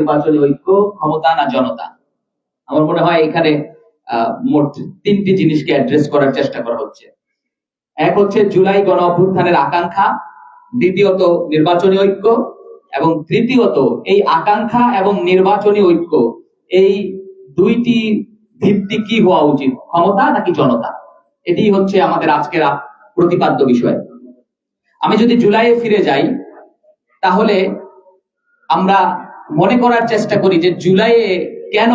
নির্বাচনী ঐক্য, ক্ষমতা না জনতা? আমার মনে হয় এখানে মোট তিনটি জিনিসকে অ্যাড্রেস করার চেষ্টা করা হচ্ছে। এক হচ্ছে জুলাই গণ অভ্যুত্থানের আকাঙ্ক্ষা, দ্বিতীয়ত নির্বাচনী ঐক্য, এবং তৃতীয়ত এই আকাঙ্ক্ষা এবং নির্বাচনী ঐক্য, এই দুইটি ভিত্তি কি হওয়া উচিত? ক্ষমতা নাকি জনতা? এটি হচ্ছে আমাদের আজকের প্রতিপাদ্য বিষয়। আমি যদি জুলাইয়ে ফিরে যাই, তাহলে আমরা মনে করার চেষ্টা করি যে জুলাইয়ে কেন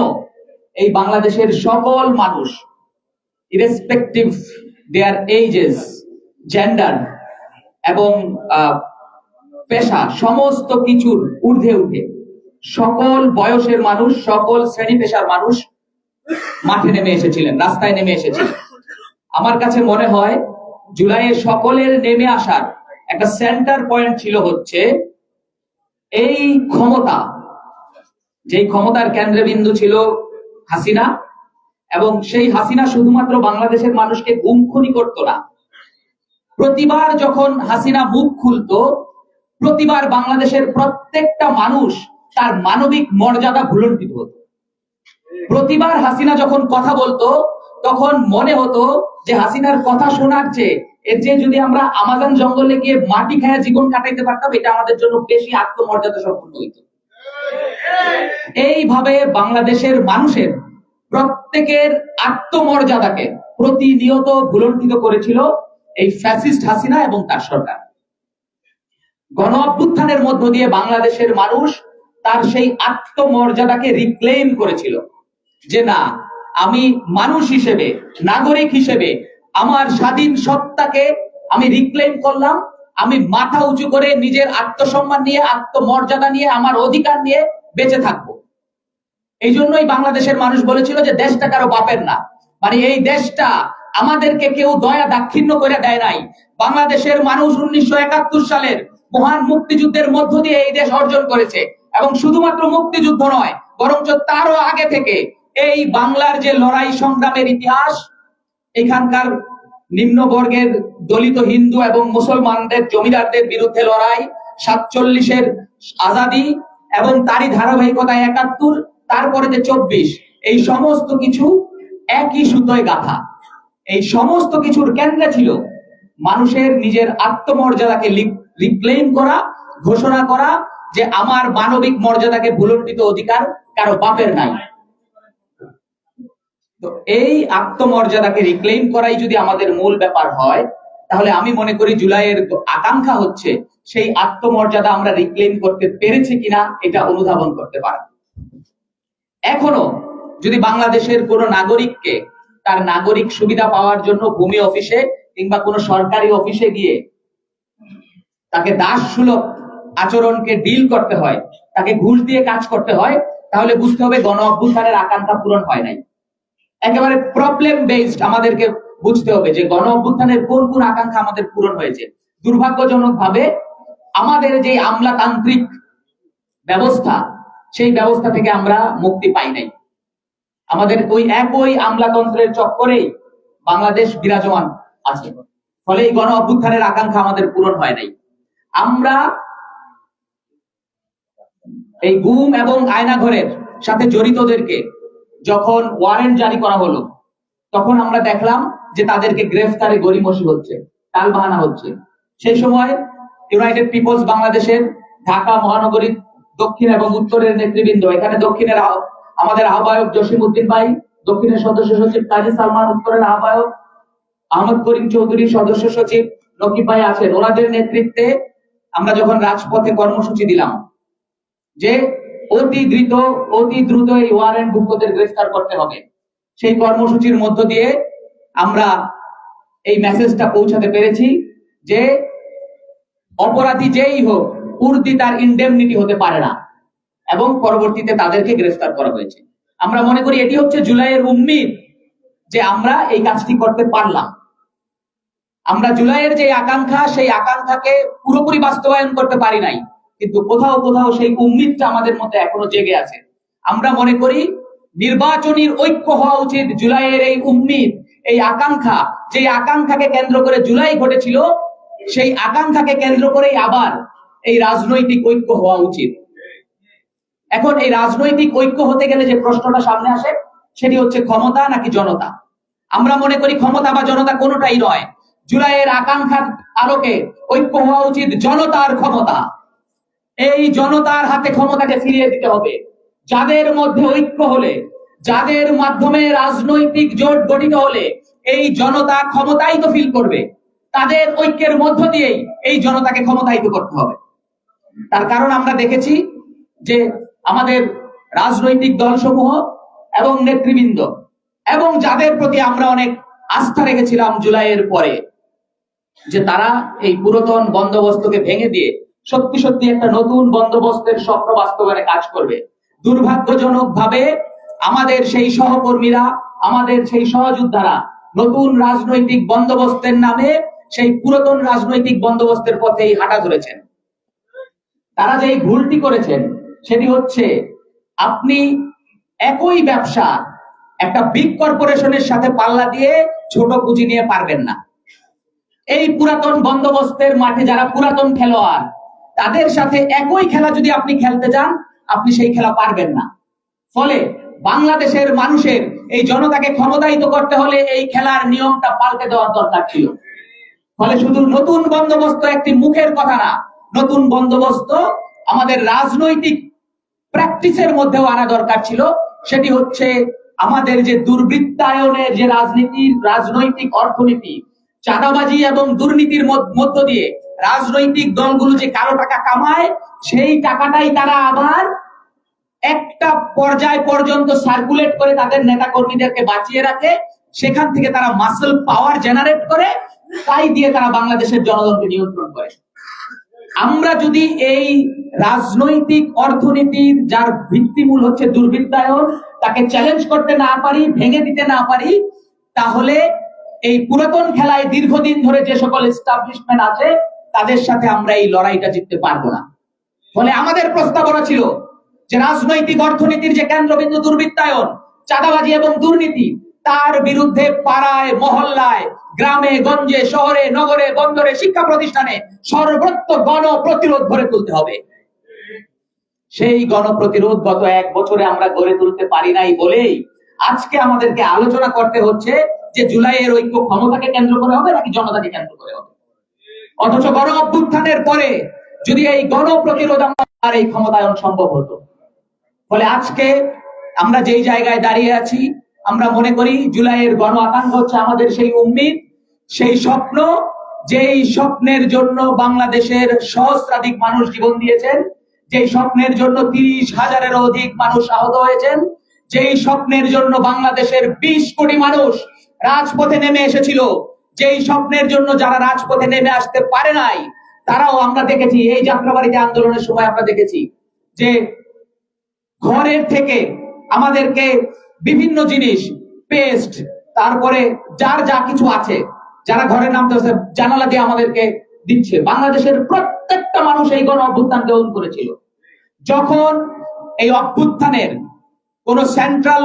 এই বাংলাদেশের সকল মানুষ ইরেসপেক্টিভ দেয়ার এইজেস জেন্ডার এবং পেশা, সমস্ত কিছুর ঊর্ধ্বে উঠে সকল বয়সের মানুষ, সকল শ্রেণি পেশার মানুষ মাঠে নেমে এসেছিলেন, রাস্তায় নেমে এসেছিলেন। আমার কাছে মনে হয় জুলাইয়ে সকলের নেমে আসার একটা সেন্টার পয়েন্ট ছিল হচ্ছে এই ক্ষমতা যেই ক্ষমতার কেন্দ্রবিন্দু ছিল হাসিনা, এবং সেই হাসিনা শুধুমাত্র বাংলাদেশের মানুষকে গুমখুনি করতো না। প্রতিবার যখন হাসিনা মুখ খুলতো, প্রতিবার বাংলাদেশের প্রত্যেকটা মানুষ তার মানবিক মর্যাদা ভুলণ্ঠিত হতো। প্রতিবার হাসিনা যখন কথা বলতো, তখন মনে হতো যে হাসিনার কথা শোনার চেয়ে, এর যে যদি আমরা আমাজন জঙ্গলে গিয়ে মাটি খায়া জীবন কাটাইতে পারতাম, এটা আমাদের জন্য বেশি আত্মমর্যাদা সম্পন্ন হইতো। এইভাবে বাংলাদেশের মানুষের প্রত্যেকের আত্মমর্যাদাকে প্রতিনিয়ত ভুলণ্ঠিত করেছিল এই ফ্যাসিস্ট হাসিনা এবং তার সরকার। গণ অভ্যুত্থানের মধ্য দিয়ে বাংলাদেশের মানুষ তার সেই আত্মমর্যাদাকে রিক্লেম করেছিল যে না, আমি মানুষ হিসেবে, নাগরিক হিসেবে আমার স্বাধীন সত্তাকে আমি রিক্লেম করলাম, আমি মাথা উঁচু করে নিজের আত্মসম্মান নিয়ে, আত্মমর্যাদা নিয়ে, আমার অধিকার নিয়ে বেঁচে থাকব। এই জন্যই বাংলাদেশের মানুষ বলেছিল যে দেশটা কারও বাপের না। মানে এই দেশটা আমাদেরকে কেউ দয়া দাক্ষিণ্য করে দেয় নাই। বাংলাদেশের মানুষ উনিশশো একাত্তর সালের মহান মুক্তিযুদ্ধের মধ্য দিয়ে এই দেশ অর্জন করেছে। এবং শুধুমাত্র মুক্তিযুদ্ধ নয়, বরঞ্চ তারও আগে থেকে এই বাংলার যে লড়াই সংগ্রামের ইতিহাস, এখানকার নিম্নবর্গের দলিত হিন্দু এবং মুসলমানদের জমিদারদের বিরুদ্ধে লড়াই, সাতচল্লিশের আজাদি এবং তারই ধারাবাহিকতায় একাত্তর, তারপরে যে চব্বিশ, এই সমস্ত কিছু একই সুতোয় গাথা। এই সমস্ত কিছুর কেন্দ্রে ছিল মানুষের নিজের আত্মমর্যাদাকে রিক্লেম করা, ঘোষণা করা যে আমার মানবিক মর্যাদাকে ভুলণ্ঠিত অধিকার কারও বাপের নাই। তো এই আত্মমর্যাদাকে রিক্লেম করাই যদি আমাদের মূল ব্যাপার হয়, তাহলে আমি মনে করি জুলাইয়ের আকাঙ্ক্ষা হচ্ছে সেই আত্মমর্যাদা আমরা রিক্লেম করতে পেরেছি কিনা এটা অনুধাবন করতে পারে এখনও যদি বাংলাদেশের কোন নাগরিককে তার নাগরিক সুবিধা পাওয়ার জন্য ভূমি অফিসে কিংবা কোনো সরকারি অফিসে গিয়ে তাকে দাস সুলভ আচরণকে ডিল করতে হয়, তাকে ঘুষ দিয়ে কাজ করতে হয়, তাহলে বুঝতে হবে গণ অভ্যুত্থানের আকাঙ্ক্ষা পূরণ হয় নাই। একেবারে প্রবলেম বেসড আমাদেরকে বুঝতে হবে যে গণ অভ্যুত্থানের কোন কোন আকাঙ্ক্ষা আমাদের পূরণ হয়েছে। দুর্ভাগ্যজনক ভাবে আমাদের যে আমলাতান্ত্রিক ব্যবস্থা, সেই ব্যবস্থা থেকে আমরা মুক্তি পাই নাই। আমাদের ওই একই আমলাতন্ত্রের চক্করেই বাংলাদেশ বিরাজমান আছে। ফলে এই গণ অভ্যুত্থানের আকাঙ্ক্ষা আমাদের পূরণ হয় নাই। আমরা এই গুম এবং আয়নাঘরের সাথে জড়িতদেরকে যখন ওয়ারেন্ট জারি করা হলো, তখন আমরা দেখলাম যে তাদেরকে গ্রেফতারে গরিমসি হচ্ছে তাল বাহানা হচ্ছে। সেই সময় ইউনাইটেড পিপলস বাংলাদেশের ঢাকা মহানগরী দক্ষিণ এবং উত্তরের নেতৃবৃন্দ। এখানে দক্ষিণের আমাদের আহ্বায়ক জসিম উদ্দিন ভাই, দক্ষিণের সদস্য সচিব কাজী সালমান, উত্তরের আহ্বায়ক আহমদ করিম চৌধুরী সদস্য সচিব নকিব ভাই আছেন। ওনাদের নেতৃত্বে আমরা যখন রাজপথে কর্মসূচি দিলাম, যে অতি দ্রুত অতি দ্রুত এই ওয়ারেন্ট ভুক্তদের গ্রেফতার করতে হবে। সেই কর্মসূচির মধ্য দিয়ে আমরা এই মেসেজটা পৌঁছাতে পেরেছি যে অপরাধী যেই হোক, উর্দি তার ইনডেমনিটি হতে পারে না। এবং পরবর্তীতে তাদেরকে গ্রেফতার করা হয়েছে। আমরা মনে করি এটি হচ্ছে জুলাইয়ের উম্মিদ যে আমরা এই কাজটি করতে পারলাম। আমরা জুলাইয়ের যে আকাঙ্ক্ষা, সেই আকাঙ্ক্ষাকে পুরোপুরি বাস্তবায়ন করতে পারি নাই। কিন্তু কোথাও কোথাও সেই উম্মিদটা আমাদের মধ্যে এখনও জেগে আছে। আমরা মনে করি নির্বাচনীর ঐক্য হওয়া উচিত জুলাইয়ের এই উম্মিদ, এই আকাঙ্ক্ষা। যে আকাঙ্ক্ষাকে কেন্দ্র করে জুলাই ঘটেছিল সেই আকাঙ্ক্ষাকে কেন্দ্র করেই আবার এই রাজনৈতিক ঐক্য হওয়া উচিত। এখন এই রাজনৈতিক ঐক্য হতে গেলে যে প্রশ্নটা সামনে আসে, সেটি হচ্ছে ক্ষমতা নাকি জনতা? আমরা মনে করি ক্ষমতা বা জনতা কোনোটাই নয়। জুলাইয়ের আকাঙ্ক্ষার আলোকে ঐক্য হওয়া উচিত জনতার ক্ষমতা। এই জনতার হাতে ক্ষমতাকে ফিরিয়ে দিতে হবে। যাদের মধ্যে ঐক্য হলে, যাদের মাধ্যমে রাজনৈতিক জোট গঠিত হলে, এই জনতা ক্ষমতাই তো ফিল করবে। তাদের ঐক্যের মধ্য দিয়েই এই জনতাকে ক্ষমতায়িত করতে হবে। তার কারণ আমরা দেখেছি যে আমাদের রাজনৈতিক দলসমূহ এবং নেতৃবৃন্দ এবং যাদের প্রতি আমরা অনেক আস্থা রেখেছিলাম জুলাইয়ের পরে, যে তারা এই পুরাতন বন্দোবস্তকে ভেঙে দিয়ে সত্যি সত্যি একটা নতুন বন্দোবস্তের স্বপ্ন বাস্তবায়নে কাজ করবে। দুর্ভাগ্যজনক ভাবে আমাদের সেই সহকর্মীরা, আমাদের সেই সহযোদ্ধারা নতুন রাজনৈতিক বন্দোবস্তের নামে সেই পুরাতন রাজনৈতিক বন্দোবস্তের পথেই হাঁটা ধরেছেন। তারা যে ভুলটি করেছেন, সেটি হচ্ছে আপনি একই ব্যবসা একটা বিগ কর্পোরেশনের সাথে পাল্লা দিয়ে ছোট পুঁজি নিয়ে পারবেন না। এই পুরাতন বন্দোবস্তের মাঠে যারা পুরাতন খেলোয়াড়, তাদের সাথে একই খেলা যদি আপনি খেলতে যান, আপনি সেই খেলা পারবেন না। ফলে বাংলাদেশের মানুষের এই জনতাকে ক্ষমতায়িত করতে হলে এই খেলার নিয়মটা পাল্টে দেওয়ার দরকার ছিল। ফলে শুধু নতুন বন্দোবস্ত একটি মুখের কথা না, নতুন বন্দোবস্ত আমাদের রাজনৈতিক প্র্যাকটিসের মধ্যেও আনা দরকার ছিল। সেটি হচ্ছে আমাদের যে দুর্বৃত্তায়নের যে রাজনীতির রাজনৈতিক অর্থনীতি, চাঁদাবাজি এবং দুর্নীতির মধ্য- দিয়ে রাজনৈতিক দলগুলো যে কারও টাকা কামায়, সেই টাকাটাই তারা আবার একটা পর্যায় পর্যন্ত সার্কুলেট করে তাদের নেতা কর্মীদেরকে বাঁচিয়ে রাখে। সেখান থেকে তারা মাসল পাওয়ার জেনারেট করে তাই দিয়ে তারা বাংলাদেশের জনগণকে নিয়ন্ত্রণ করে। আমরা যদি এই রাজনৈতিক অর্থনীতির যার ভিত্তিমূল হচ্ছে দুর্বৃত্তায়ন, তাকে চ্যালেঞ্জ করতে না পারি, ভেঙে দিতে না পারি, তাহলে এই পুরাতন খেলায় দীর্ঘদিন ধরে যে সকল এস্টাবলিশমেন্ট আছে, তাদের সাথে আমরা এই লড়াইটা জিততে পারব না। ফলে আমাদের প্রস্তাবনা ছিল যে রাজনৈতিক অর্থনীতির যে কেন্দ্রবিন্দু দুর্বৃত্তায়ন, চাঁদাবাজি এবং দুর্নীতি তার বিরুদ্ধে পাড়ায়, মহল্লায়, গ্রামে, গঞ্জে, শহরে, নগরে, বন্দরে, শিক্ষা প্রতিষ্ঠানে সর্বত্র গণ প্রতিরোধ গড়ে তুলতে হবে। সেই গণপ্রতিরোধ গত এক বছরে আমরা গড়ে তুলতে পারি নাই বলেই আজকে আমাদেরকে আলোচনা করতে হচ্ছে যে জুলাইয়ের ঐক্য ক্ষমতাকে কেন্দ্র করে হবে নাকি জনতাকে কেন্দ্র করে হবে? অথচ গণ অভ্যুত্থানের পরে যদি এই গণ প্রতিরোধ আর এই ক্ষমতায়ন সম্ভব হতো, ফলে আজকে আমরা যেই জায়গায় দাঁড়িয়ে আছি আমরা মনে করি জুলাইয়ের গণ আকাঙ্ক্ষা হচ্ছে আমাদের সেই উম্মিদ, সেই স্বপ্ন, যেই স্বপ্নের জন্য বাংলাদেশের সহস্রাধিক মানুষ জীবন দিয়েছেন, যেই স্বপ্নের জন্য তিরিশ হাজারেরও অধিক মানুষ আহত হয়েছেন, যেই স্বপ্নের জন্য বাংলাদেশের বিশ কোটি মানুষ রাজপথে নেমে এসেছিল, যেই স্বপ্নের জন্য যারা রাজপথে নেমে আসতে পারে নাই, তারাও আমরা দেখেছি, এই যাত্রাবাড়িতে আন্দোলনের সময় আমরা দেখেছি, যে ঘরের থেকে আমাদেরকে বিভিন্ন জিনিস পেস্ট তারপরে যার যা কিছু আছে, যারা ঘরে নামতে হচ্ছে জানালা দিয়ে আমাদেরকে দিচ্ছে। বাংলাদেশের প্রত্যেকটা মানুষ এই গণ অভ্যুত্থান গ্রহণ করেছিল। যখন এই অভ্যুত্থানের কোন সেন্ট্রাল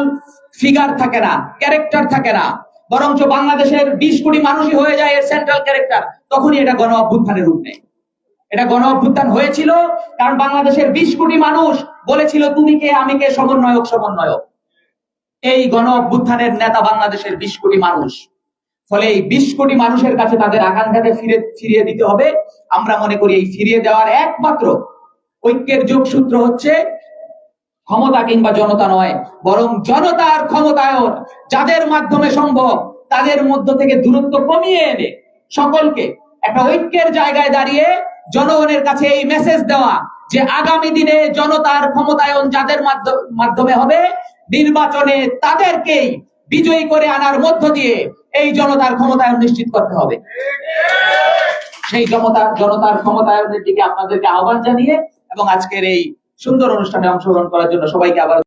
ফিগার থাকে না ক্যারেক্টার থাকে না, বরঞ্চ বাংলাদেশের বিশ কোটি মানুষই হয়ে যায় এর সেন্ট্রাল ক্যারেক্টার তখনই এটা গণ অভ্যুত্থানের রূপ নেয়। এটা গণ অভ্যুত্থান হয়েছিল, কারণ বাংলাদেশের বিশ কোটি মানুষ বলেছিল, তুমি কে, আমি কে, সমন্বয়ক সমন্বয়ক। এই গণ অভ্যুত্থানের নেতা বাংলাদেশের বিশ কোটি মানুষ। ফলে এই বিশ কোটি মানুষের কাছে তাদের আকাঙ্ক্ষাকে ফিরে, ফিরিয়ে দিতে হবে। আমরা মনে করি এই ফিরিয়ে দেওয়ার একমাত্র ঐক্যের যোগসূত্র হচ্ছে ক্ষমতা কিংবা জনতা নয়, বরং জনতার ক্ষমতায়ন, যাদের মাধ্যমে সম্ভব, তাদের মধ্য থেকে দূরত্ব কমিয়ে এনে সকলকে একটা ঐক্যের জায়গায় দাঁড়িয়ে জনগণের কাছে এই মেসেজ দেওয়া যে আগামী দিনে জনতার ক্ষমতায়ন যাদের মাধ্য- মাধ্যমে হবে নির্বাচনে তাদেরকেই বিজয়ী করে আনার মধ্য দিয়ে এই জনতার ক্ষমতায় নিশ্চিত করতে হবে। সেই জনতা জনতার ক্ষমতায়নের দিকে আপনাদেরকে আহ্বান জানিয়ে এবং আজকের এই সুন্দর অনুষ্ঠানে অংশগ্রহণ করার জন্য সবাইকে আবার